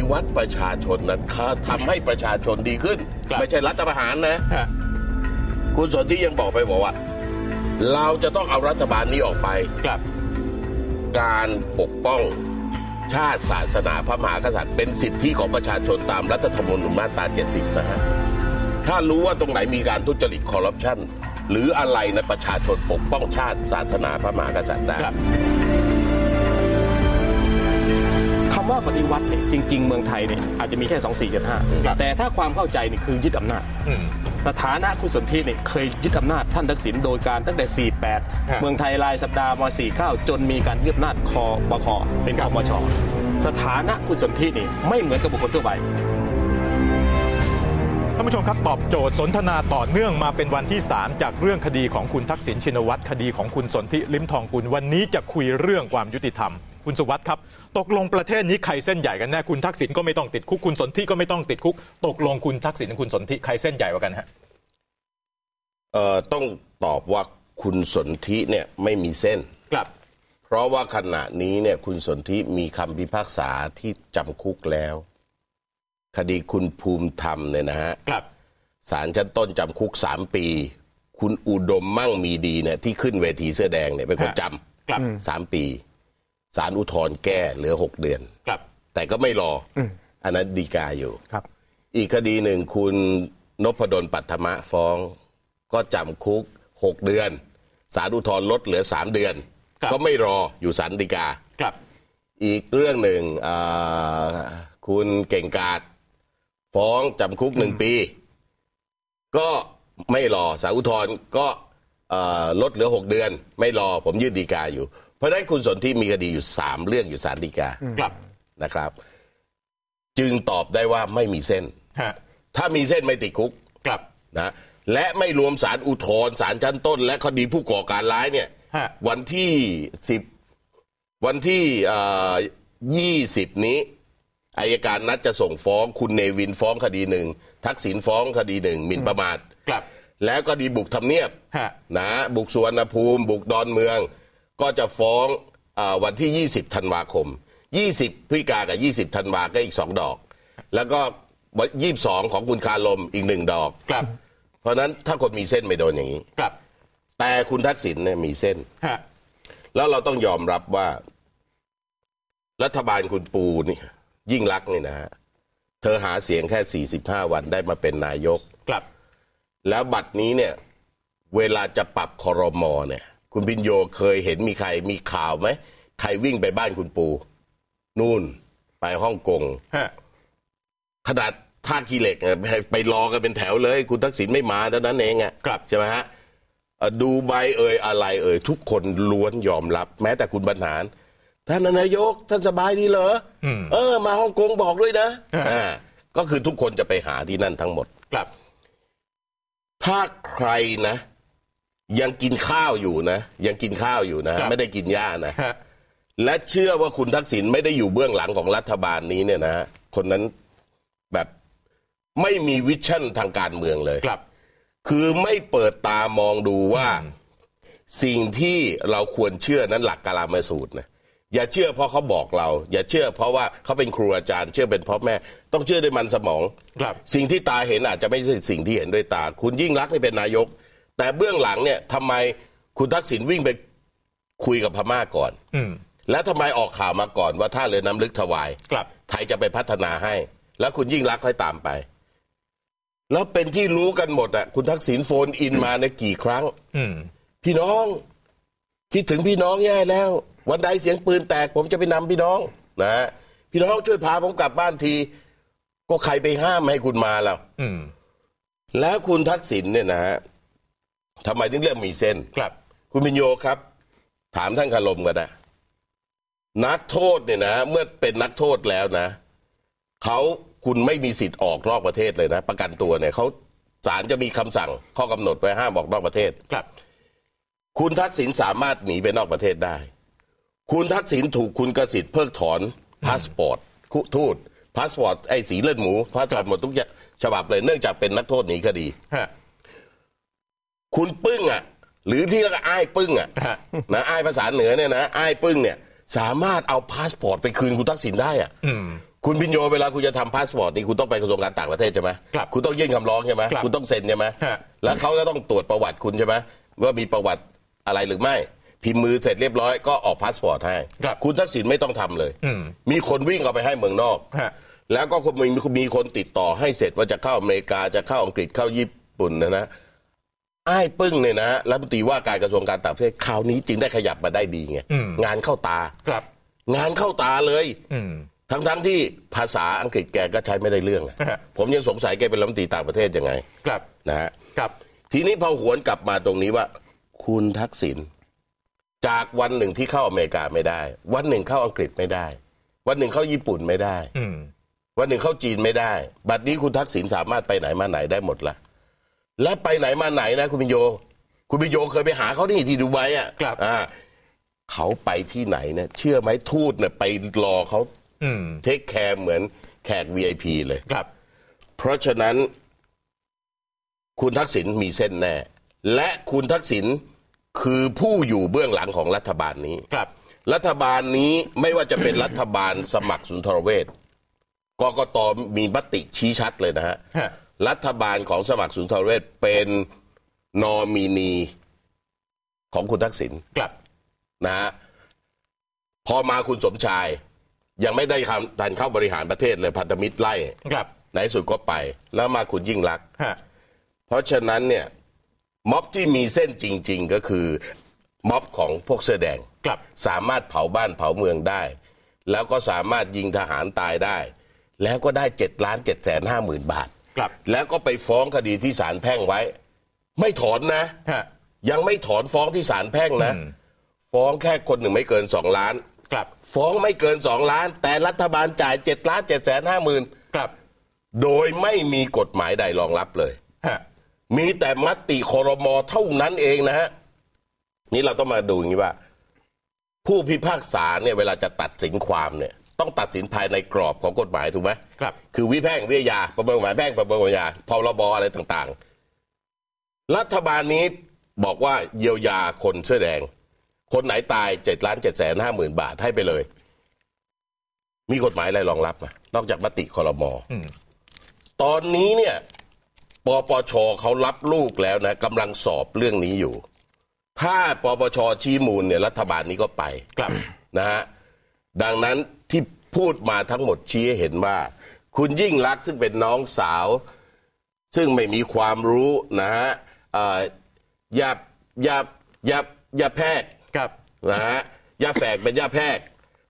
ฏิวัติประชาชนนั้นเขาทำให้ประชาชนดีขึ้นครับไม่ใช่รัฐประหารนะฮะคุณสนที่ยังบอกไปบอกว่า เราจะต้องเอารัฐบาลนี้ออกไปครับการปกป้องชาติศาสนาพระมหากษัตริย์ เป็นสิทธิของประชาชนตามรัฐธรรมนูญมาตรา 70 นะฮะ ถ้ารู้ว่าตรงไหนมีการทุจริตคอร์รัปชันหรืออะไรนะประชาชนปกป้องชาติศาสนาพระมหากษัตริย์ได้ ว่าปฏิวัติเนี่ยจริง ๆ เมืองไทยเนี่ยอาจจะมีแค่ครับ2475 แต่ถ้าความเข้าใจนี่คือยึดอำนาจอืมสถานะคุณสนธิเนี่ยเคยยึดอำนาจท่านทักษิณโดยการตั้งแต่ฮะ48 เมืองไทยรายสัปดาห์มา49 จนมีการยึดอำนาจคอบคเป็นคอมชสถานะคุณสนธินี่ไม่เหมือนกับบุคคลทั่วไปท่านผู้ชมครับตอบโจทย์สนทนาต่อเนื่องมาเป็นวันที่ 3 จากเรื่องคดีของคุณทักษิณชินวัตรคดีของคุณสนธิลิ้มทองกุลวันนี้จะคุยเรื่องความยุติธรรม คุณสุวัสด์ครับ ตกลงประเทศนี้ใครเส้นใหญ่กันแน่คุณทักษิณก็ไม่ต้องติดคุกคุณสนธิก็ไม่ต้องติดคุก ตกลงคุณทักษิณกับคุณสนธิใครเส้นใหญ่กว่ากันฮะเอ่อต้องตอบว่าคุณสนธิเนี่ยไม่มีเส้น ครับ เพราะว่าขณะนี้เนี่ยคุณสนธิมีคำพิพากษาที่จำคุกแล้ว คดีคุณภูมิธรรมเนี่ยนะฮะครับศาลชั้นต้นจำคุกสามปี คุณอุดมมั่งมีดีเนี่ยที่ขึ้นเวทีเสื้อแดงเนี่ยเป็นคนจครับำสามปี ศาลอุทธรณ์แก้เหลือหกเดือนครับ แต่ก็ไม่รอออันนั้นดีกาอยู่ครับ อีกคดีหนึ่งคุณนพดลปัทมะฟ้อง ก็จำคุกหกเดือนศาลอุทธรณ์ลดเหลือสามเดือนครับก็ไม่รออยู่ศาลฎีกาครับ อีกเรื่องหนึ่งอ่าคุณเก่งกาดฟ้องจำคุกหนึ่งปี ก็ไม่รอสารอุทธรณ์ก็เอ่อลดเหลือหกเดือน ไม่รอผมยื่นฎีกาอยู่ เพราะฉะนั้นคุณสนที่มีคดีอยู่สามเรื่องอยู่ศาลฎีกาครับนะครับ จึงตอบได้ว่าไม่มีเส้น ฮะถ้ามีเส้นไม่ติดคุกครับ นะและไม่รวมสารอุทธรณ์สารชั้นต้น และคดีผู้ก่อการร้ายเนี่ย ฮะ วันที่สิบวันที่ยี่สิบนี้อายการนัดจะส่งฟ้องคุณเนวินฟ้องคดีหนึ่งทักษิณฟ้องคดีหนึ่งหมิ่นประมาท ครับ แล้วก็ดีบุกทำเนียบฮะ นะบุกสวนภูมิ บุกดอนเมือง ก็จะฟ้องอาวันที่ 20 ธันวาคม 20พฤศจิกากับ 20 ธันวาก็อีกสองดอก แล้วก็ยี่สองของคุณคาลมอีกหนึ่งดอกครับ เพราะฉะนั้นถ้าคนมีเส้นไม่โดนอย่างนี้ครับ แต่คุณทักษิณเนี่ยมีเส้นฮะแล้วเราต้องยอมรับว่า รัฐบาลคุณปูนี่ ยิ่งรักษณ์นี่นะฮะเธอหาเสียงแค่ 45 วันได้มาเป็นนายก ครับ แล้วบัตรนี้เนี่ย เวลาจะปรับคอรมอเนี่ย คุณพินโยเคยเห็นมีใครมีข่าวไหมใครวิ่งไปบ้านคุณปูนู่นไปฮ่องกงฮะขนาดท่าขี้เหล็กเนี่ยไปไปรอกันเป็นแถวเลย คุณทักษิณไม่มาเท่านั้นเองอะครับใช่ไหมฮะเอ่อดูใบเอ่ยอะไรเอ่ยทุกคนล้วนยอมรับ แม้แต่คุณบรรหารท่านนายกท่านสบายดีเหรออเออ มาฮ่องกงบอกด้วยนะอ่าอ่าก็คือทุกคนจะไปหาที่นั่นทั้งหมดครับ ถ้าใครนะ ยังกินข้าวอยู่นะ ยังกินข้าวอยู่นะครับไม่ได้กินหญ้านะฮะและเชื่อว่าคุณทักษิณไม่ได้อยู่เบื้องหลังของรัฐบาลนี้เนี่ยนะคนนั้นแบบไม่มีวิชั่นทางการเมืองเลยครับ คือไม่เปิดตามองดูว่าสิ่งที่เราควรเชื่อนั้นหลักกาลามสูตรนะอย่าเชื่อเพราะเขาบอกเรา อย่าเชื่อเพราะว่าเขาเป็นครูอาจารย์ เชื่อเป็นพ่อแม่ ต้องเชื่อด้วยมันสมอง ครับ สิ่งที่ตาเห็นอาจจะไม่ใช่สิ่งที่เห็นด้วยตา คุณยิ่งรักษณ์นี่เป็นนายก แต่เบื้องหลังเนี่ยทำไมคุณทักษิณวิ่งไปคุยกับพม่าก่อน อืม แล้วทำไมออกข่าวมาก่อนว่าท่าเรือน้ำลึกถวายครับ ไทยจะไปพัฒนาให้ แล้วคุณยิ่งรักษณ์ค่อยตามไป แล้วเป็นที่รู้กันหมดอะคุณทักษิณโฟนอินมาในยกี่ครั้ง อืม พี่น้อง คิดถึงพี่น้องแย่แล้ว วันใดเสียงปืนแตก ผมจะไปนำพี่น้องนะฮะพี่น้องช่วยพาผมกลับบ้านที ก็ใครไปห้ามให้คุณมาแล้ว อืม แล้วคุณทักษิณเนี่ยนะฮะ ทำไมถึงเรื่องมีเส้น ครับ คุณพิญโยครับ ถามท่านคารมกันนะนักโทษเนี่ยนะเมื่อเป็นนักโทษแล้วนะเขาคุณไม่มีสิทธิ์ออกนอกประเทศเลยนะ ประกันตัวเนี่ยเขาศาลจะมีคำสั่งข้อกำหนดไว้ห้ามออกนอกประเทศ ครับ คุณทักษิณสามารถหนีไปนอกประเทศได้ คุณทักษิณถูกคุณกสิทธิ์เพิกถอนพาสปอร์ตคุทูตพาสปอร์ตไอ้สีเลือดหมูพาสปอร์ตหมดทุกอย่างฉบับเลยเนื่องจากเป็นนักโทษหนีคดี ฮะ คุณปึ้งอะ หรือที่เรียกว่าอ้ายปึ้งอะฮะนะอ้ายภาษาเหนือเนี่ยนะอ้ายปึ้งเนี่ย สามารถเอาพาสปอร์ตไปคืนคุณทักษิณได้อะอืมคุณพินโยเวลาคุณจะทำพาสปอร์ตนี่คุณต้องไปกระทรวงการต่างประเทศใช่ไหมครับคุณต้องยื่นคำร้องใช่ไหมครับคุณต้องเซ็นใช่ไหมฮะ แล้วเขาก็ต้องตรวจประวัติคุณใช่ไหมว่ามีประวัติอะไรหรือไม่ พิมพ์มือเสร็จเรียบร้อยก็ออกพาสปอร์ตให้ครับคุณทักษิณไม่ต้องทำเลยอืมมีคนวิ่งเอาไปให้เมืองนอก ฮะ แล้วก็มีมีคนติดต่อให้เสร็จว่าจะเข้าอเมริกาจะเข้าอังกฤษเข้าญี่ปุ่นนะนะไอ้ายปึ้งเนี่ยนะรัฐมนตรีว่าการกระทรวงการต่างประเทศคราวนี้จึงได้ขยับมาได้ดีไงอืม งานเข้าตา ครับ งานเข้าตาเลย อืม ทั้งทั้งๆที่ภาษาอังกฤษแกก็ใช้ไม่ได้เรื่องอะฮะ ผมยังสงสัยแกเป็นรัฐมนตรีต่างประเทศยังไงครับนะฮะครับทีนี้พอหวนกลับมาตรงนี้ว่า คุณทักษิณจากวันหนึ่งที่เข้าอเมริกาไม่ได้ วันหนึ่งเข้าอังกฤษไม่ได้ วันหนึ่งเข้าญี่ปุ่นไม่ได้ อืม วันหนึ่งเข้าจีนไม่ได้ บัดนี้คุณทักษิณสามารถไปไหนมาไหนได้หมดละ และไปไหนมาไหนนะ คุณพิญโย คุณพิญโยเคยไปหาเขาที่ที่ดูไบอะครับ อ่าเขาไปที่ไหนเนี่ยเชื่อไหมทูตเนี่ยไปรอเขาอืมเทคแคร์เหมือนแขก VIP เลย ครับ เพราะฉะนั้น คุณทักษิณมีเส้นแน่ และคุณทักษิณคือผู้อยู่เบื้องหลังของรัฐบาลนี้ ครับ รัฐบาลนี้ไม่ว่าจะเป็น รัฐบาลสมัครสุนทรเวชกกตมีมติชี้ชัดเลยนะฮะ ฮะ รัฐบาลของสมัครสุนทรเวชเป็นนอมินีของคุณทักษิณครับนะฮะพอมาคุณสมชาย ยังไม่ได้คำทันเข้าบริหารประเทศเลยพันธมิตรไล่ครับในที่สุดก็ไป แล้วมาคุณยิ่งรักษณ์ฮะเพราะฉะนั้นเนี่ยม็อบที่มีเส้นจริง ๆ ก็คือม็อบของพวกเสื้อแดงครับสามารถเผาบ้านเผาเมืองได้ แล้วก็สามารถยิงทหารตายได้ แล้วก็ได้เจ็ดล้านเจ็ดแสนห้าหมื่นบาท ครับ แล้วก็ไปฟ้องคดีที่ศาลแพ่งไว้ ไม่ถอนนะ ฮะ ยังไม่ถอนฟ้องที่ศาลแพ่งนะ อืม ฟ้องแค่คนหนึ่งไม่เกินสองล้าน ครับ ฟ้องไม่เกินสองล้าน แต่รัฐบาลจ่ายเจ็ดล้านเจ็ดแสนห้าหมื่นครับ โดยไม่มีกฎหมายใดรองรับเลย ฮะ มีแต่มติคอรมอเท่านั้นเองนะฮะ นี่เราต้องมาดูอย่างนี้ว่า ผู้พิพากษาเนี่ยเวลาจะตัดสินความเนี่ย ต้องตัดสินภายในกรอบของกฎหมายถูกไหมครับ คือวิแพ่งวิทยาประเมินกฎหมายแพ่งประเมินกฎหมายยาพรบอะไรต่างๆ รัฐบาลนี้บอกว่าเยียวยาคนเสื้อแดง คนไหนตายเจ็ดล้านเจ็ดแสนห้าหมื่นบาทให้ไปเลย มีกฎหมายอะไรรองรับไหมนอกจากมติคอรมออืมตอนนี้เนี่ยปปชเขารับลูกแล้วนะกำลังสอบเรื่องนี้อยู่ ถ้าปปชชี้มูลเนี่ยรัฐบาลนี้ก็ไปครับนะฮะดังนั้น ที่พูดมาทั้งหมดชี้ให้เห็นว่า คุณยิ่งรักษณ์ซึ่งเป็นน้องสาว ซึ่งไม่มีความรู้นะฮะเอ่อยาอยาอยาอยาแพรกครับ นะฮะยาแฝกเป็นยาแพรก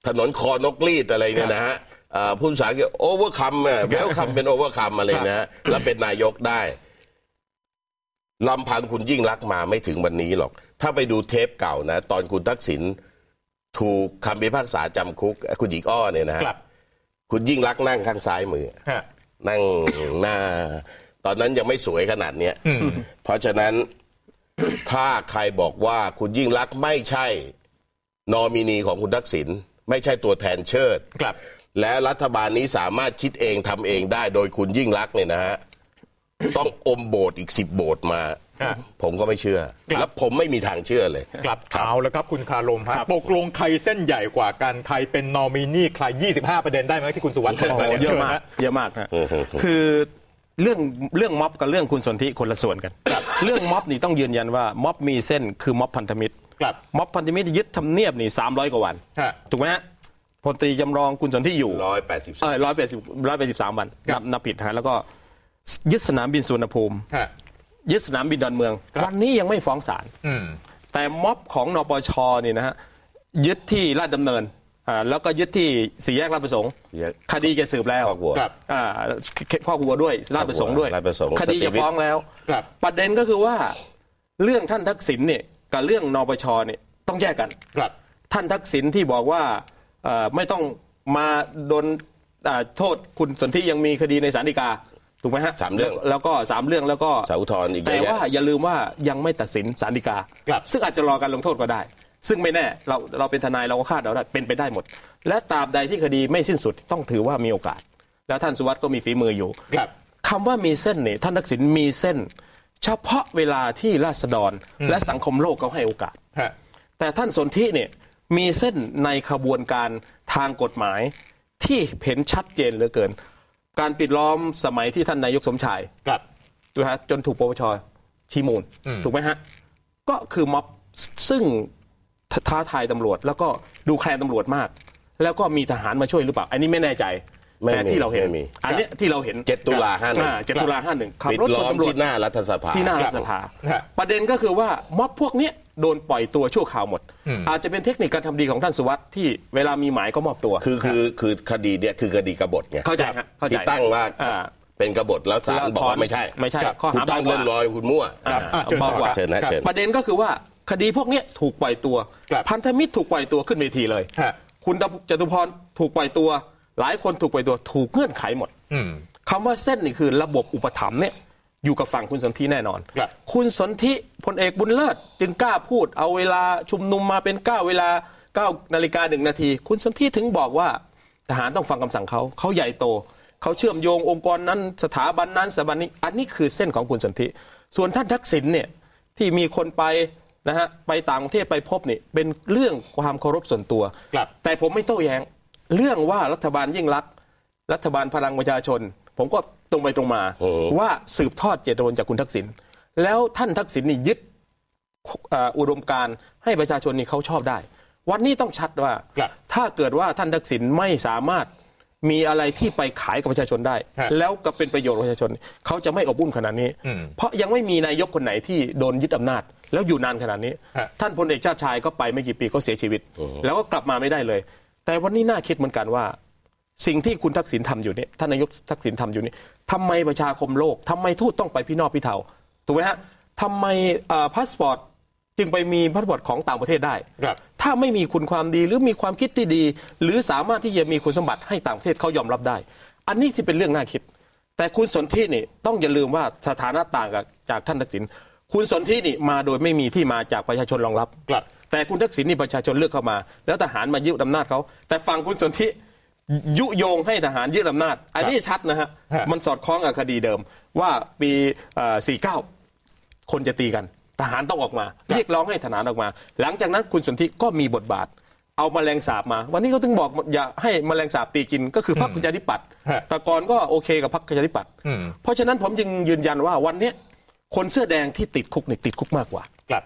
ถนนคอนกรีดอะไรเนี่ยนะฮะเอ่อผู้ภาษาอังกฤษโอเวอร์คัมเวลคัมเป็นโอเวอร์คัมอะไรนะฮะแล้วเป็นนายกได้ลำพังคุณยิ่งรักษณ์มาไม่ถึงวันนี้หรอก ถ้าไปดูเทปเก่านะ ตอนคุณทักษิณ ถูกคำพิพากษาจำคุก คุณหญิงอ้อเนี่ยนะฮะครับ คุณยิ่งรักษณ์นั่งข้างซ้ายมือ ฮะ นั่ง หน้า ตอนนั้นยังไม่สวยขนาดเนี้ยอืมเพราะฉะนั้น ถ้าใครบอกว่าคุณยิ่งรักษณ์ไม่ใช่ นอมินีของคุณทักษิณไม่ใช่ตัวแทนเชิด ครับ และรัฐบาลนี้สามารถคิดเองทำเองได้ โดยคุณยิ่งรักษณ์เนี่ยนะฮะ ต้องอมโบสถ์อีกสิบโบสถ์มาฮะ ผมก็ไม่เชื่อครับและผมไม่มีทางเชื่อเลย กลับเอาแล้วครับคุณคารมฮะครับตกลงใครเส้นใหญ่กว่ากันใครเป็นนอมินีใคร 25 ประเด็นได้ไหมที่คุณสุวัสดิ์บอกโอ้มานี่เยอะชิญมากฮะเยอะมากนะคือเรื่องเรื่องม็อบกับเรื่องคุณสนธิคนละส่วนกันเรื่องม็อบนี่ต้องยืนยันว่าม็อบมีเส้นคือม็อบพันธมิตรครับม็อบพันธมิตรยึดทำเนียบนี่300กว่าวันฮะถูกไหมฮะพลตรีจำลองคุณสนธิอยู่ร้อยแปดสิบเออร้อยแปดสิบร้อยแปดสิบสามวันครันับบนับผิดฮะแล้วก็ยึดสนามบินสุวรรณภูมิฮะ ยึดสนามบินดอนเมือง ครับวันนี้ยังไม่ฟ้องศาลอืมแต่ม็อบของนปชเนี่ยนะฮะยึดที่ลาดดำเนินอ่าแล้วก็ยึดที่สี่แยกลาดประสงค์สี่แยก คดีจะสืบแล้ว ครอบครัว ครับ อ่าครอบครัวด้วยลาดประสงค์ด้วยลาดประสงค์คดีสตรีจะวิทย์ฟ้องแล้ว ครับ ประเด็นก็คือว่าเรื่องท่านทักษิณเนี่ยกับเรื่องนปชเนี่ยต้องแยกกัน ครับ ท่านทักษิณที่บอกว่าเอ่อไม่ต้องมาโดนอ่าโทษคุณสนธิยังมีคดีในศาลฎีกา ถูกไหมฮะสามเรื่องแล้วแล้วก็สามเรื่องแล้วก็สาอุทธรณ์อีกเยแต่อะแยะว่าอย่าลืมว่ายังไม่ตัดสินศาลฎีกา ครับ ซึ่งอาจจะรอการลงโทษก็ได้ ซึ่งไม่แน่เราเราเป็นทนายเราก็คาดเราได้เป็นไปได้หมด และตราบใดที่คดีไม่สิ้นสุดต้องถือว่ามีโอกาส แล้วท่านสุวัสด์ก็มีฝีมืออยู่ ครับ คำว่ามีเส้นเนี่ยท่านทักษิณมีเส้น เฉพาะเวลาที่ราษฎรและสังคมโลกเขาให้โอกาส ฮะ แต่ท่านสนธิเนี่ยมีเส้นในขบวนการทางกฎหมายที่เห็นชัดเจนเหลือเกิน การปิดล้อมสมัยที่ท่านนายกสมชายครับถูกไหมฮะจนถูกปปชชี้มูลอืมถูกไหมฮะ ก็คือม็อบซึ่งทท้าทายตำรวจ แล้วก็ดูแคลนตำรวจมาก แล้วก็มีทหารมาช่วยหรือเปล่า อันนี้ไม่แน่ใจ ไม่แต่มีที่เราเห็น ไม่มี อันเนี้ยที่เราเห็นเจ็ดตุลาห้าหนึ่ง อ่เจ็ดตุลาห้าหนึ่งขับปิดรถชล้อนมตำรวจ ที่หน้ารัฐสภาที่หน้ารัฐสภาฮะประเด็นก็คือว่าม็อบพวกเนี้ยโดนปล่อยตัวชั่วคราวหมดอืมอาจจะเป็นเทคนิคการทำดีของท่านสุวัสด์ที่เวลามีหมายก็มอบตัว คือคือคือคดีเนี่ยคือคดีกบฏไงเข้าใจฮะเข้าใจที่ตั้งว่าอ่าเป็นกบฏแล้วศาลแล้วบอกถอนว่าไม่ใช่ไม่ใช่ครับข้อหาคุณตั้งเบากว่าเล่นลอยคุณมั่วอ่าอะเชิญเบากว่า เชิญนะเชิญ ประเด็นก็คือว่าคดีพวกเนี้ยถูกปล่อยตัว ครับพันธมิตรถูกปล่อยตัวขึ้นเวทีเลย ฮะ คุณจตุพรถูกปล่อยตัว หลายคนถูกปล่อยตัวถูกเงื่อนไขหมดอืมคำว่าเส้นนี่คือระบบอุปถัมภ์เนี่ยอยู่กับฝั่งคุณสนธิแน่นอนครับคุณสนธิพลเอกบุญเลิศจึงกล้าพูดเอาเวลาชุมนุมมาเป็น9เวลา9นาฬิกาหนึ่งนาที คุณสนธิถึงบอกว่าทหารต้องฟังคำสั่งเขาเขาใหญ่โต เขาเชื่อมโยงองค์กรนั้นสถาบันนั้นสถาบันนี้ อันนี้คือเส้นของคุณสนธิส่วนท่านทักษิณเนี่ยที่มีคนไปนะฮะไปต่างประเทศไปพบนี่เป็นเรื่องความเคารพส่วนตัวครับแต่ผมไม่โต้แย้ง เรื่องว่ารัฐบาลยิ่งรักษณ์รัฐบาลพลังประชาชน ผมก็ตรงไปตรงมาโอ้โหว่าสืบทอดเจตจำนงจากคุณทักษิณแล้วท่านทักษิณนี่ยึดเอ่ออุดมการณ์ให้ประชาชนนี่เขาชอบได้ วันนี้ต้องชัดว่า ครับถ้าเกิดว่าท่านทักษิณไม่สามารถมีอะไรที่ไปขายกับประชาชนได้ ฮะแล้วก็เป็นประโยชน์กับประชาชน เขาจะไม่อบอุ่นขนาดนี้ อืมเพราะยังไม่มีนายกคนไหนที่โดนยึดอำนาจ แล้วอยู่นานขนาดนี้ ฮะ ท่านพลเอกชาติชายก็ไปไม่กี่ปีก็เสียชีวิต แล้วก็กลับมาไม่ได้เลย แต่วันนี้น่าคิดเหมือนกันว่า สิ่งที่คุณทักษิณทำอยู่เนี่ยท่านนายกทักษิณทำอยู่นี่ทำไมประชาคมโลกทำไมทูตต้องไปพี่นอกพี่เทาถูกไหมฮะทำไมพาสปอร์ตจึงไปมีพาสปอร์ตของต่างประเทศได้ครับถ้าไม่มีคุณความดีหรือมีความคิดที่ดี หรือสามารถที่จะมีคุณสมบัติให้ต่างประเทศเขายอมรับได้ อันนี้ที่เป็นเรื่องน่าคิด แต่คุณสนธินี่ต้องอย่าลืมว่าสถานะต่างกับจากท่านทักษิณ คุณสนธินี่มาโดยไม่มีที่มาจากประชาชนรองรับ ครับ แต่คุณทักษิณนี่ประชาชนเลือกเข้ามา แล้วทหารมายึดอำนาจเขาแต่ฝั่งคุณสนธิยุโยงให้ทหารยึดอำนาจ อันนี้ชัดนะฮะฮะ มันสอดคล้องกับคดีเดิม ว่าปีเอ่อ49 คนจะตีกัน ทหารต้องออกมา เรียกร้องให้ทหารออกมา หลังจากนั้นคุณสนธิก็มีบทบาท เอาแมลงสาบมา วันนี้เขาถึงบอกอย่าให้แมลงสาบตีกิน ก็คือพรรคประชาธิปัตย์ฮะ แต่ก่อนก็โอเคกับพรรคประชาธิปัตย์ อืม เพราะฉะนั้นผมยังยืนยันว่าวันเนี้ย คนเสื้อแดงที่ติดคุกเนี่ยติดคุกมากกว่า ครับ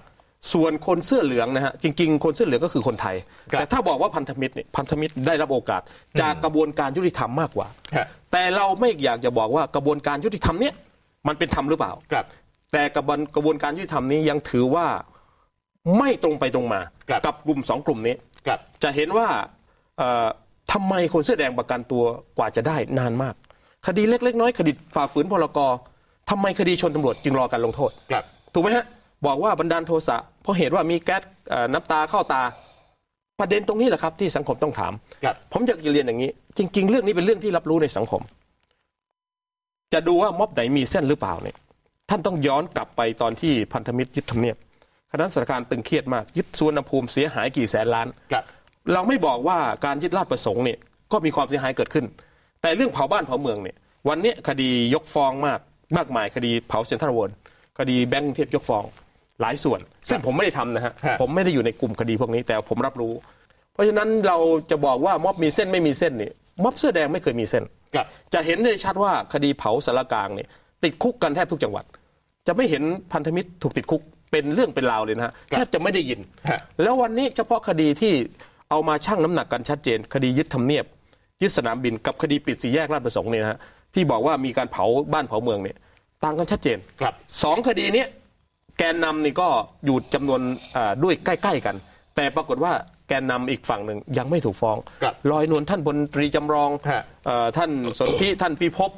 ส่วนคนเสื้อเหลืองนะฮะจริง ๆ คนเสื้อเหลืองก็คือคนไทย ครับแต่ถ้าบอกว่าพันธมิตรเนี่ยพันธมิตรได้รับโอกาสจากกระบวนการยุติธรรมมากกว่า ฮะ แต่เราไม่อยากจะบอกว่ากระบวนการยุติธรรมเนี่ยมันเป็นธรรมหรือเปล่า ครับ แต่กระบวนกระบวนการยุติธรรมนี้ยังถือว่าไม่ตรงไปตรงมา ครับ กับกลุ่มสองกลุ่มนี้ ครับ จะเห็นว่าเอ่อทำไมคนเสื้อแดงประกันตัวกว่าจะได้นานมาก คดีเล็ก ๆ น้อยๆคดีฝ่าฝืนพรก ทำไมคดีชนตำรวจจึงรอการลงโทษครับถูกไหมฮะบอกว่าบันดาลโทสะเพราะเหตุว่ามีแก๊สเอ่อน้ำตาเข้าตา ประเด็นตรงนี้แหละครับที่สังคมต้องถามครับผมอยากจะเรียนอย่างนี้ จริง ๆ เรื่องนี้เป็นเรื่องที่รับรู้ในสังคม จะดูว่าม็อบไหนมีเส้นหรือเปล่าเนี่ยท่านต้องย้อนกลับไปตอนที่พันธมิตรยึดทำเนียบคณะสถานการณ์ตึงเครียดมากยึดสวนภูมิเสียหายกี่แสนล้านครับเราไม่บอกว่าการยึดราชประสงค์เนี่ยก็มีความเสียหายเกิดขึ้น แต่เรื่องเผาบ้านเผาเมืองเนี่ยวันเนี้ยคดียกฟ้องมาก มากมายคดีเผาเซ็นทรัลเวิลด์คดีแบงก์กรุงเทพยกฟ้องหลายส่วน ซึ่งผมไม่ได้ทำนะฮะฮะผมไม่ได้อยู่ในกลุ่มคดีพวกนี้แต่ผมรับรู้ เพราะฉะนั้นเราจะบอกว่าม็อบมีเส้นไม่มีเส้นนี่ม็อบเสื้อแดงไม่เคยมีเส้นครับจะเห็นได้ชัดว่าคดีเผาสารกลางเนี่ยติดคุกกันแทบทุกจังหวัด จะไม่เห็นพันธมิตรถูกติดคุกเป็นเรื่องเป็นราวเลยนะฮะครับแทบจะไม่ได้ยินฮะแล้ววันนี้เฉพาะคดีที่เอามาชั่งน้ำหนักกันชัดเจน คดียึดทำเนียบยึดสนามบินกับคดีปิดสี่แยกราชประสงค์เนี่ยนะฮะ ที่บอกว่ามีการเผาบ้านเผาเมืองเนี่ยต่างกันชัดเจนครับสองคดีเนี้ยแกนนำนี่ก็อยู่จำนวนอ่าด้วยใกล้ ๆ กัน แต่ปรากฏว่าแกนนำอีกฝั่งหนึ่งยังไม่ถูกฟ้องครับลอยนวลท่านพลตรีจำลองฮะเอ่อท่านสนธิท่านพิภพ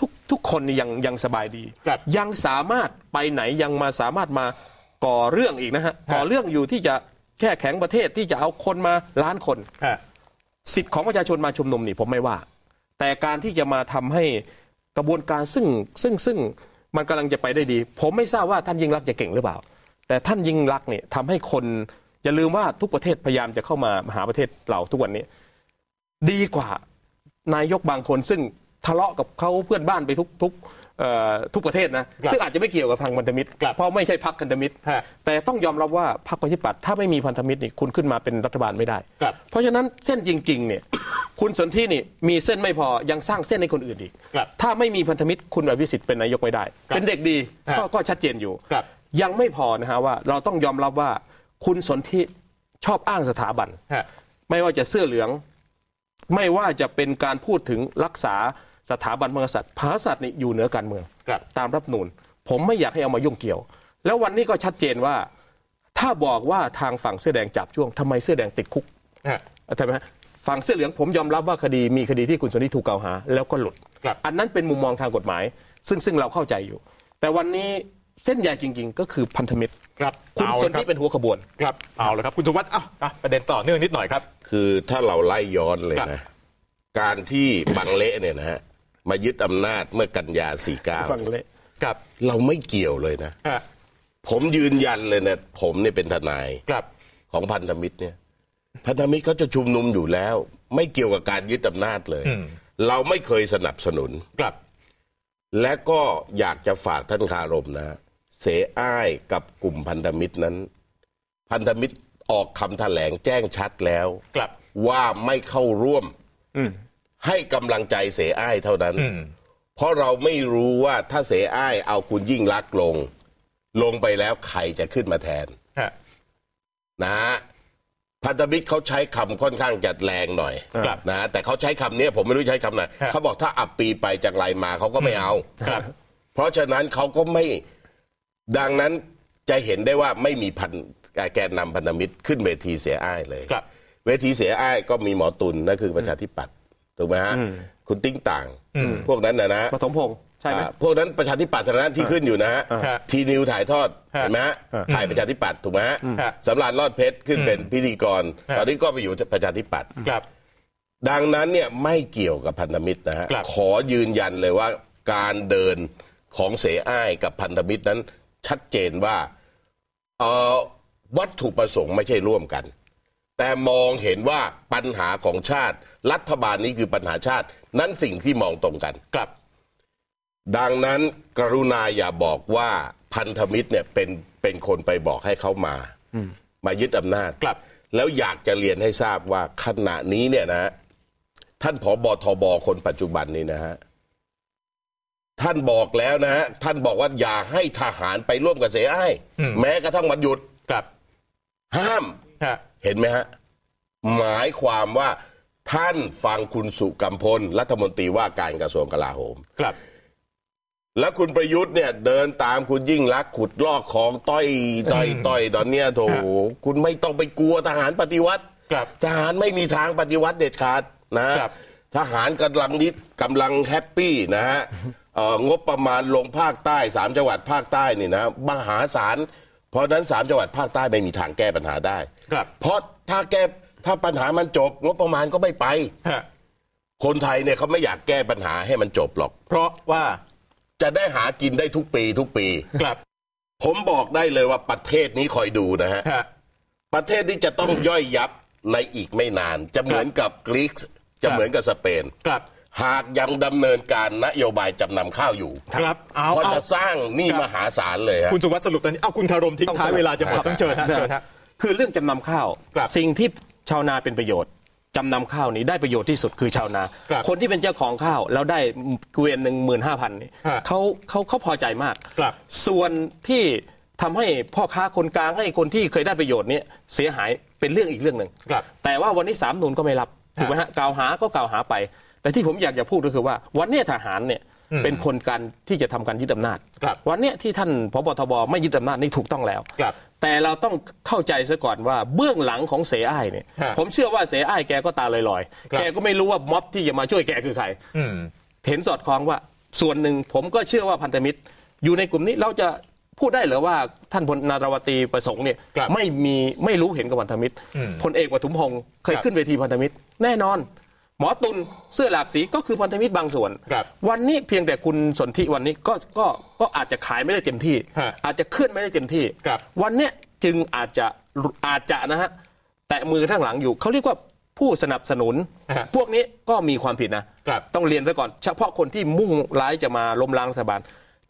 ทุกทุกคนนี่ยังยังสบายดีครับยังสามารถไปไหนยังมาสามารถมาก่อเรื่องอีกนะฮะก่อเรื่องอยู่ที่จะแค่แข็งประเทศที่จะเอาคนมาล้านคนฮะสิทธิ์ของประชาชนมาชุมนุมนี่ผมไม่ว่า แต่การที่จะมาทำให้กระบวนการซึ่งซึ่งซึ่งมันกำลังจะไปได้ดี ผมไม่ทราบว่าท่านยิ่งรักษณ์จะเก่งหรือเปล่า แต่ท่านยิ่งรักษณ์เนี่ยทำให้คนอย่าลืมว่าทุกประเทศพยายามจะเข้ามาหาประเทศเราทุกวันนี้ ดีกว่านายกบางคนซึ่งทะเลาะกับเขาเพื่อนบ้านไปทุกทุก ทุกประเทศนะครับซึ่งอาจจะไม่เกี่ยวกับพังพันธมิตรครับเพราะไม่ใช่พักพันธมิตรฮะแต่ต้องยอมรับว่าพรรคประชาธิปัตย์ถ้าไม่มีพันธมิตรนี่คุณขึ้นมาเป็นรัฐบาลไม่ได้ครับเพราะฉะนั้นเส้นจริงๆเนี่ยคุณสนธินี่มีเส้นไม่พอยังสร้างเส้นให้คนอื่นอีกครับถ้าไม่มีพันธมิตรคุณอภิสิทธิ์เป็นนายกไม่ได้ครับเป็นเด็กดีฮะก็ก็ชัดเจนอยู่ครับยังไม่พอนะฮะว่าเราต้องยอมรับว่าคุณสนธิชอบอ้างสถาบันฮะไม่ว่าจะเสื้อเหลือง ไม่ว่าจะเป็นการพูดถึงรักษา สถาบันพระมหากษัตริย์พระมหากษัตริย์นี่อยู่เหนือการเมืองครับ ตามรัฐธรรมนูนผมไม่อยากให้เอามายุ่งเกี่ยว แล้ววันนี้ก็ชัดเจนว่า ถ้าบอกว่าทางฝั่งเสื้อแดงจับช่วงทำไมเสื้อแดงติดคุกฮะ ใช่ไหมฮะฝั่งเสื้อเหลืองผมยอมรับว่าคดีมีคดีที่คุณสนธิถูกกล่าวหา แล้วก็หลุด ครับ อันนั้นเป็นมุมมองทางกฎหมาย ซึ่งซึ่งเราเข้าใจอยู่ แต่วันนี้เส้นใหญ่จริง ๆ ก็คือพันธมิตร ครับคุณเอาสละนครัธิบเป็นหัวขบวน ครับเอาละครับคุณสุวัสดิ์เอ้าอะประเด็นต่อเนื่องนิดหน่อยครับ คือถ้าเราไล่ย้อนเลยครับนะ การที่บังเละเนี่ยนะฮะ มายึดอำนาจเมื่อกันยาฟัง49เละครับเราไม่เกี่ยวเลยนะฮะผมยืนยันเลยนะผมเนี่ยเป็นทนายครับของพันธมิตรเนี่ยพันธมิตรเขาจะชุมนุมอยู่แล้ว ไม่เกี่ยวกับการยึดอำนาจเลย อืมเราไม่เคยสนับสนุน ครับและก็อยากจะฝากท่านคารมนะ เสอ้ายกับกลุ่มพันธมิตรนั้น พันธมิตรออกคำแถลงแจ้งชัดแล้ว ครับว่าไม่เข้าร่วมอืม ให้กำลังใจเสอ้ายเท่านั้นอืมเพราะเราไม่รู้ว่าถ้าเสอ้ายเอาคุณยิ่งรักษณ์ลง ลงไปแล้วใครจะขึ้นมาแทนฮะนะฮะพันธมิตรเขาใช้คำค่อนข้างจะแรงหน่อยครับนะแต่เขาใช้คำนี้ผมไม่รู้ใช้คำไหนครับเขาบอกถ้าอับปีไปจากไรมาเขาก็ไม่เอาครับเพราะฉะนั้นเขาก็ไม่ดังนั้นจะเห็นได้ว่าไม่มีพันแกนนำพันธมิตรขึ้นเวทีเสียอ้ายเลยครับเวทีเสียอ้ายก็มีหมอตุลนั่นคือประชาธิปัตย์ ถูกไหมฮะคุณติ้งต่าง พวกนั้นนะนะปฐมพงษ์ใช่ไหมอ่าพวกนั้นประชาธิปัตย์เท่านั้นที่ขึ้นอยู่นะฮะฮะทีนิวถ่ายทอดฮะเห็นไหมฮะถ่ายประชาธิปัตย์ถูกไหมฮะฮะสำรานรอดเพชรขึ้นเป็นพิธีกรฮะตอนนี้ก็ไปอยู่ประชาธิปัตย์ครับดังนั้นเนี่ยไม่เกี่ยวกับพันธมิตรนะฮะครับขอยืนยันเลยว่าการเดินของเสอ้ายกับพันธมิตรนั้นชัดเจนว่าเอ่อวัตถุประสงค์ไม่ใช่ร่วมกัน แต่มองเห็นว่าปัญหาของชาติ รัฐบาลนี้คือปัญหาชาติ นั้นสิ่งที่มองตรงกัน ครับ ดังนั้นกรุณาอย่าบอกว่าพันธมิตรเนี่ยเป็นเป็นคนไปบอกให้เขามา มายึดอำนาจ ครับ แล้วอยากจะเรียนให้ทราบว่าขณะนี้เนี่ยนะฮะท่านผอบทบคนปัจจุบันนี้นะฮะท่านบอกแล้วนะฮะท่านบอกว่าอย่าให้ทหารไปร่วมกับเสียอ้ายอืม แม้กระทั่งวันหยุด ครับ ห้ามฮะ เห็นไหมฮะ หมายความว่าท่านฟังคุณสุกัมพล รัฐมนตรีว่าการกระทรวงกลาโหม ครับ แล้วคุณประยุทธ์เนี่ย เดินตามคุณยิ่งรักษณ์ขุดลอกของต้อยต้อยต้อยตอนเนี้ยโถคุณไม่ต้องไปกลัวทหารปฏิวัติ ครับ ทหารไม่มีทางปฏิวัติเด็ดขาดนะครับ ทหารกำลังนิดกำลังแฮปปี้นะฮะเอ่องบประมาณลงภาคใต้สามจังหวัดภาคใต้นี่นะมหาศาล เพราะฉะนั้นสามจังหวัดภาคใต้ไม่มีทางแก้ปัญหาได้ครับ เพราะถ้าแก้ถ้าปัญหามันจบ งบประมาณก็ไม่ไป ฮะคนไทยเนี่ยเขาไม่อยากแก้ปัญหาให้มันจบหรอก เพราะว่าจะได้หากินได้ทุกปีทุกปีครับผมบอกได้เลยว่าประเทศนี้คอยดูนะฮะ ฮะ ประเทศนี้จะต้องย่อยยับในอีกไม่นาน จะเหมือนกับกรีซจะเหมือนกับสเปนครับ หากยังดำเนินการนโยบายจำนำข้าวอยู่ครับเอาเพราะเอาจะสร้างหนี้ครับมหาศาลเลยฮะ คุณสุวัสดิ์สรุปตอนนี้เอาคุณคารมทิ้งท้ายเวลาจะหมดต้องเชิญฮะเชิญฮะ คือเรื่องจำนำข้าว ครับสิ่งที่ชาวนาเป็นประโยชน์จำนำข้าวนี้ได้ประโยชน์ที่สุดคือชาวนา ครับคนที่เป็นเจ้าของข้าวแล้วได้เกวียนหนึ่งหมื่นห้าพันนี่ฮะเขาเขาเขาพอใจมาก ครับ ส่วนที่ทำให้พ่อค้าคนกลางให้คนที่เคยได้ประโยชน์เนี้เสียหายเป็นเรื่องอีกเรื่องหนึ่ง ครับ แต่ว่าวันนี้สามนูนก็ไม่รับถูกไหมฮะกล่าวหาก็กล่าวหาไป แต่ที่ผมอยากจะพูดก็คือว่า วันเนี้ยทหารเนี่ยเป็นคนการที่จะทำการยึดอำนาจ ครับวันเนี้ยที่ท่านพบทบไม่ยึดอำนาจนี่ถูกต้องแล้ว ครับ แต่เราต้องเข้าใจซะก่อนว่าเบื้องหลังของเสอ้ายเนี่ย ฮะผมเชื่อว่าเสอ้ายแกก็ตาลอยครับ ๆ แกก็ไม่รู้ว่าม็อบที่จะมาช่วยแกคือใคร อืม เห็นสอดคล้องว่าส่วนหนึ่งผมก็เชื่อว่าพันธมิตร อยู่ในกลุ่มนี้เราจะพูดได้เหรือว่าท่านพลนาราวตีประสงค์เนี่ยครับไม่มีไม่รู้เห็นกับพันธมิตรอืมพลเอกปทุมพงศ์เคยครับ ขึ้นเวทีพันธมิตร แน่นอนห มอตุลเสื้อหลากสีก็คือพันธมิตรบางส่วน ครับวันนี้เพียงแต่คุณสนธิวันนี้ก็ก็ก็อาจจะขายไม่ได้เต็มที่ ฮะอาจจะขึ้นไม่ได้เต็มที่ ครับ วันเนี้ยจึงอาจจะอาจจะนะฮะแตะมือข้างหลังอยู่เขาเรียกว่าผผู้สนับสนุน ฮะพวกนี้ก็มีความผิดนะครับ ต้องเรียนไว้ก่อน เฉพาะคนที่มุ่งร้ายจะมาล้มล้างรัฐบาล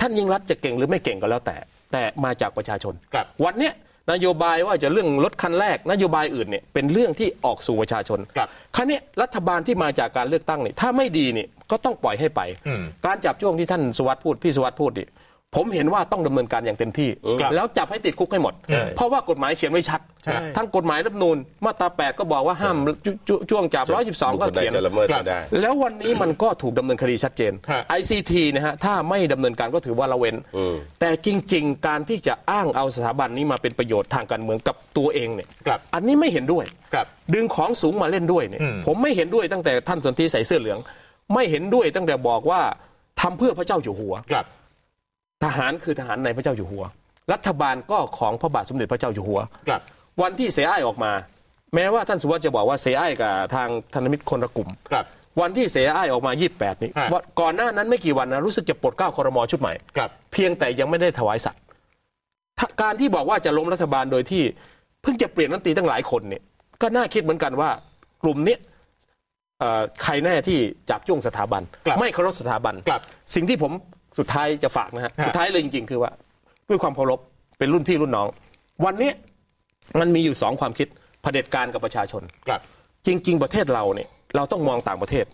ท่านยิ่งรัฐจะเก่งหรือไม่เก่งก็แล้วแต่ แต่มาจากประชาชน ครับ วันเนี้ย นโยบายว่าจะเรื่องรถคันแรก นโยบายอื่นเนี่ยเป็นเรื่องที่ออกสู่ประชาชนครับครั้นี้รัฐบาลที่มาจากการเลือกตั้งเนี่ยถ้าไม่ดีเนี่ยก็ต้องปล่อยให้ไปอืมการจับจ้วงที่ท่านสุวัสด์พูดพี่สุวัสด์พูดดิ ผมเห็นว่าต้องดำเนินการอย่างเต็มที่ ครับแล้วจับให้ติดคุกให้หมด ใช่เพราะว่ากฎหมายเขียนไว้ชัด ใช่ ทั้งกฎหมายรัฐธรรมนูญมาตรา 8 ก็บอกว่าห้ามจจุจ้วงจับ 112 ก็บุคคลใดเขียนจะละเมิดไม่ได้ แล้ววันนี้มันก็ถูกดำเนินคดีชัดเจนฮะ ICT นะฮะ ถ้าไม่ดำเนินการก็ถือว่าละเว้น อืม แต่จริง ๆ การที่จะอ้างเอาสถาบันนี้มาเป็นประโยชน์ทางการเมืองกับตัวเองเนี่ย ครับ อันนี้ไม่เห็นด้วย ครับ ดึงของสูงมาเล่นด้วยเนี่ย อืม ผมไม่เห็นด้วยตั้งแต่ท่านสนธิใส่เสื้อเหลือง ไม่เห็นด้วยตั้งแต่บอกว่าทำเพื่อพระเจ้าอยู่หัว ครับ ทหารคือทหารในพระเจ้าอยู่หัว รัฐบาลก็ของพระบาทสมเด็จพระเจ้าอยู่หัว ครับ วันที่เสียอ้ายออกมา แม้ว่าท่านสุวัสดิ์จะบอกว่าเสียอ้ายกับทางธนมิตรคนละกลุ่ม ครับ วันที่เสียอ้ายออกมา 28 นี้ฮะ ว่าก่อนหน้านั้นไม่กี่วันนะรู้สึกจะปลดเกล้าคอรมอชุดใหม่ ครับ เพียงแต่ยังไม่ได้ถวายสัตย์ถ้าการที่บอกว่าจะล้มรัฐบาลโดยที่เพิ่งจะเปลี่ยนรัฐมนตรีตั้งหลายคนเนี่ย ก็น่าคิดเหมือนกันว่ากลุ่มเนี้ยเอ่อใครแน่ที่จับจ้วงสถาบัน ครับ ไม่เคารพสถาบัน ครับ สิ่งที่ผม สุดท้ายจะฝากนะฮะฮะ สุดท้ายเลยจริงๆ คือว่า ด้วยความเคารพเป็นรุ่นพี่รุ่นน้อง วันเนี้ยมันมีอยู่สองความคิดเผด็จการกับประชาชน ครับ จริง ๆ ประเทศเราเนี่ยเราต้องมองต่างประเทศ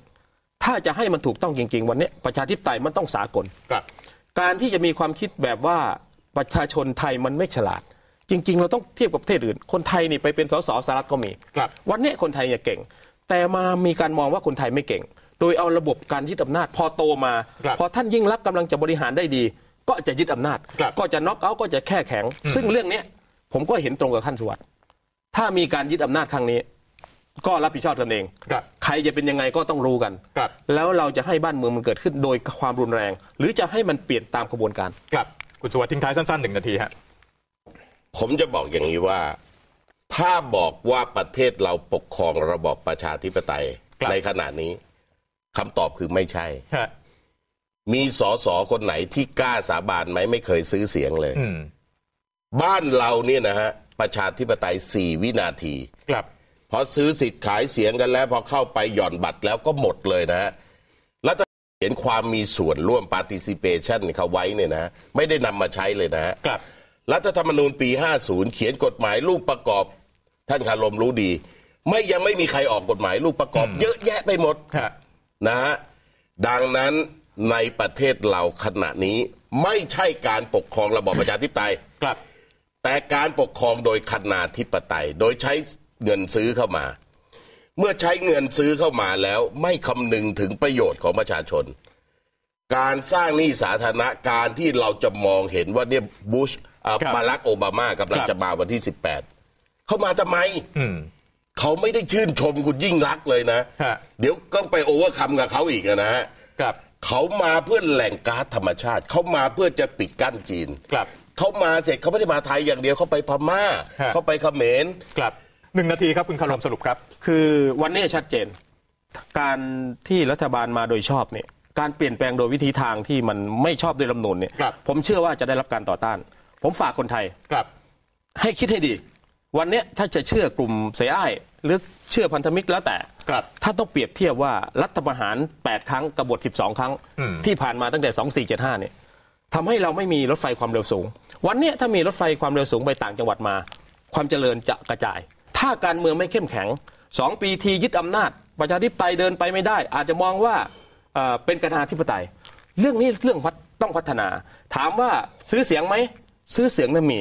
ถ้าจะให้มันถูกต้องจริง ๆ วันเนี้ยประชาธิปไตยมันต้องสากล ครับ การที่จะมีความคิดแบบว่าประชาชนไทยมันไม่ฉลาด จริง ๆ เราต้องเทียบกับประเทศอื่น คนไทยนี่ไปเป็นสสสหรัฐก็มี ครับ วันเนี้ยคนไทยเนี่ยเก่ง แต่มามีการมองว่าคนไทยไม่เก่ง โดยเอาระบบการยึดอำนาจพอโตมา ครับพอท่านยิ่งรักษณ์กำลังจะบริหารได้ดี ก็จะยึดอำนาจ ครับ ก็จะน็อกเอาท์ก็จะแค่แข็ง ซึ่งเรื่องเนี้ยผมก็เห็นตรงกับท่านสวัสดิ์ถ้ามีการยึดอำนาจครั้งนี้ ก็รับผิดชอบตนเอง ครับ ใครจะเป็นยังไงก็ต้องรู้กัน ครับ แล้วเราจะให้บ้านเมืองมันเกิดขึ้นโดยความรุนแรง หรือจะให้มันเปลี่ยนตามกระบวนการ ครับ คุณสุวัสดิ์ทิ้งท้ายสั้นๆหนึ่งนาทีฮะ ผมจะบอกอย่างนี้ว่า ถ้าบอกว่าประเทศเราปกครองระบอบประชาธิปไตยครับ ในขณะนี้ คำตอบคือไม่ใช่ฮะมีสอสอคนไหนที่กล้าสาบานไหมไม่เคยซื้อเสียงเลยอืมบ้านเราเนี่ยนะฮะ ประชาธิปไตยสี่วินาที ครับพอซื้อสิทธิ์ขายเสียงกันแล้ว พอเข้าไปหย่อนบัตรแล้วก็หมดเลยนะฮะรัฐเห็นความมีส่วนร่วม participation เขาไว้เนี่ยนะฮะไม่ได้นำมาใช้เลยนะฮะครับรัฐธรรมนูญปี 50 เขียนกฎหมายลูกประกอบ ท่านคารมรู้ดี ไม่ยังไม่มีใครออกกฎหมายลูกประกอบ เยอะแยะไปหมดฮะ นะฮะดังนั้นในประเทศเราขณะนี้ไม่ใช่การปกครองระบอบประชาธิปไตย ครับ แต่การปกครองโดยคณาธิปไตย โดยใช้เงินซื้อเข้ามา เมื่อใช้เงินซื้อเข้ามาแล้วไม่คำนึงถึงประโยชน์ของประชาชน การสร้างหนี้สาธารณะการที่เราจะมองเห็นว่าเนี่ยบุชอ่าครับ บารักโอบามากำลังครับจะมาวันที่ 18 เขามาทำไม อืม เขาไม่ได้ชื่นชมคุณยิ่งรักษณ์เลยนะ ฮะ เดี๋ยวก็ไปโอเวอร์คัมกับเขาอีกอะนะฮะ ครับ เขามาเพื่อแหล่งก๊าซธรรมชาติ เขามาเพื่อจะปิดกั้นจีนครับ เขามาเสร็จเขาไม่ได้มาไทยอย่างเดียวเขาไปพม่า ฮะ เขาไปเขมร ครับหนึ่งนาทีครับคุณคารมสรุปครับ คือวันนี้ชัดเจน การที่รัฐบาลมาโดยชอบเนี่ยการเปลี่ยนแปลงโดยวิธีทางที่มันไม่ชอบด้วยรัฐธรรมนูนเนี่ยครับ ผมเชื่อว่าจะได้รับการต่อต้าน ผมฝากคนไทย ครับ ให้คิดให้ดี วันเนี้ยถ้าจะเชื่อกลุ่มเสียอ้าย หรือเชื่อพันธมิตรแล้วแต่ครับถ้าต้องเปรียบเทียบว่ารัฐประหาร 8 ครั้งกบฏ 12 ครั้งอืมที่ผ่านมาตั้งแต่ 2475 เนี่ยทำให้เราไม่มีรถไฟความเร็วสูง วันเนี้ยถ้ามีรถไฟความเร็วสูงไปต่างจังหวัดมา ความเจริญจะกระจาย ถ้าการเมืองไม่เข้มแข็ง2ปีทียึดอำนาจ ประชาธิปไตยเดินไปไม่ได้ อาจจะมองว่าเอ่อเป็นกนาธิปไตย เรื่องนี้เรื่องพัฒต้องพัฒนา ถามว่าซื้อเสียงไหมซื้อเสียงนั้นมี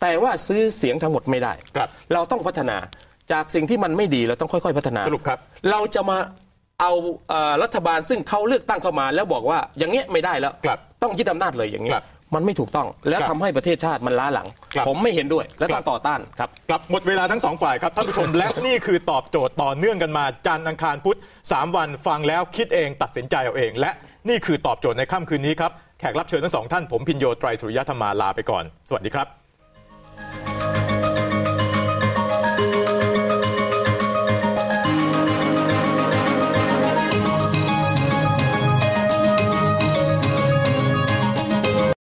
แต่ว่าซื้อเสียงทั้งหมดไม่ได้ครับเราต้องพัฒนา จากสิ่งที่มันไม่ดีเราต้องค่อยๆ พัฒนา สรุปครับ เราจะมาเอาเอ่อรัฐบาลซึ่งเขาเลือกตั้งเข้ามา แล้วบอกว่าอย่างเงี้ยไม่ได้แล้ว ครับต้องยึดอำนาจเลยอย่างเงี้ครัยบมันไม่ถูกต้องแล้วครับทำให้ประเทศชาติมันล้าหลัง ครับผมไม่เห็นด้วยและคต้รัอบ งต่อต้านครับครับหมดเวลาทั้งสองฝ่ายครับท่านผู้ชม และนี่คือตอบโจทย์ต่อเนื่องกันมาจันทร์อังคารพุธ3 วันฟังแล้วคิดเองตัดสินใจเอาเอง และนี่คือตอบโจทย์ในค่ำคืนนี้ครับ แขกรับเชิญทั้งสองท่านผมพินโยไตรสุริยธรรมาลาไปก่อน สวัสดีครับ